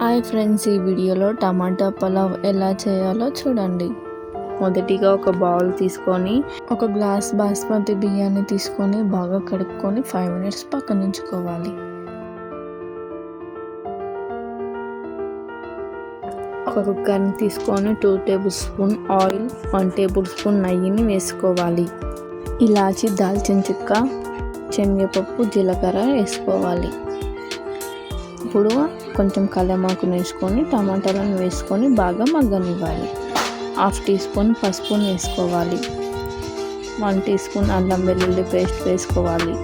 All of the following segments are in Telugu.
హాయ్ ఫ్రెండ్స్ ఈ వీడియోలో టమాటా పలావ్ ఎలా చేయాలో చూడండి. మొదటిగా ఒక బౌల్ తీసుకొని ఒక గ్లాస్ బాస్మతి బియ్యాన్ని తీసుకొని బాగా కడుక్కొని ఫైవ్ మినిట్స్ పక్కన ఉంచుకోవాలి ఒక కుక్కర్ని తీసుకొని two tablespoon oil one tablespoon నెయ్యిని వేసుకోవాలి. ఇలాచి దాల్చిన చెక్క శనగపప్పు జీలకర్ర వేసుకోవాలి. ఇప్పుడు కొంచెం కల్లెమాకును వేసుకొని టమాటాలను వేసుకొని బాగా మగ్గనివ్వాలి. హాఫ్ టీ స్పూన్ పసుపుని వేసుకోవాలి వన్ టీ స్పూన్ అల్లం వెల్లుల్లి పేస్ట్ వేసుకోవాలి.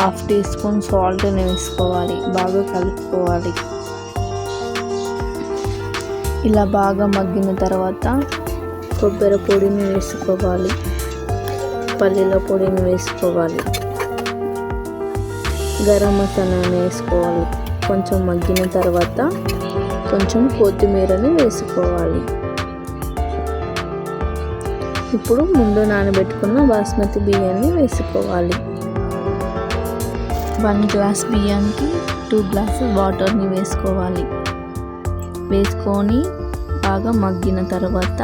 హాఫ్ టీ స్పూన్ సాల్ట్ని వేసుకోవాలి బాగా కలుపుకోవాలి. ఇలా బాగా మగ్గిన తర్వాత కొబ్బరి పొడిని వేసుకోవాలి. పల్లీల పొడిని వేసుకోవాలి. గరం మసాలాని వేసుకోవాలి. కొంచెం మగ్గిన తర్వాత కొంచెం కొత్తిమీరని వేసుకోవాలి. ఇప్పుడు ముందు నానబెట్టుకున్న బాస్మతి బియ్యాన్ని వేసుకోవాలి. వన్ గ్లాస్ బియ్యానికి టూ గ్లాసెస్ వాటర్ని వేసుకోవాలి. వేసుకొని బాగా మగ్గిన తర్వాత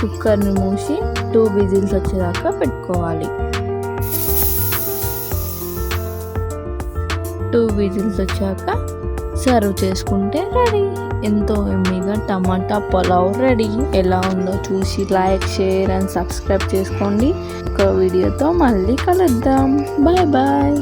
కుక్కర్ని మూసి టూ విజిల్స్ వచ్చేదాకా పెట్టుకోవాలి. టూ విజిల్స్ వచ్చాక సర్వ్ చేసుకుంటే రెడీ. ఎంతో ఎమ్మిగా టమాటా పులావ్ రెడీ. ఎలా ఉందో చూసి లైక్ షేర్ అండ్ సబ్స్క్రైబ్ చేసుకోండి. ఒక వీడియోతో మళ్ళీ కలుద్దాం. Bye bye.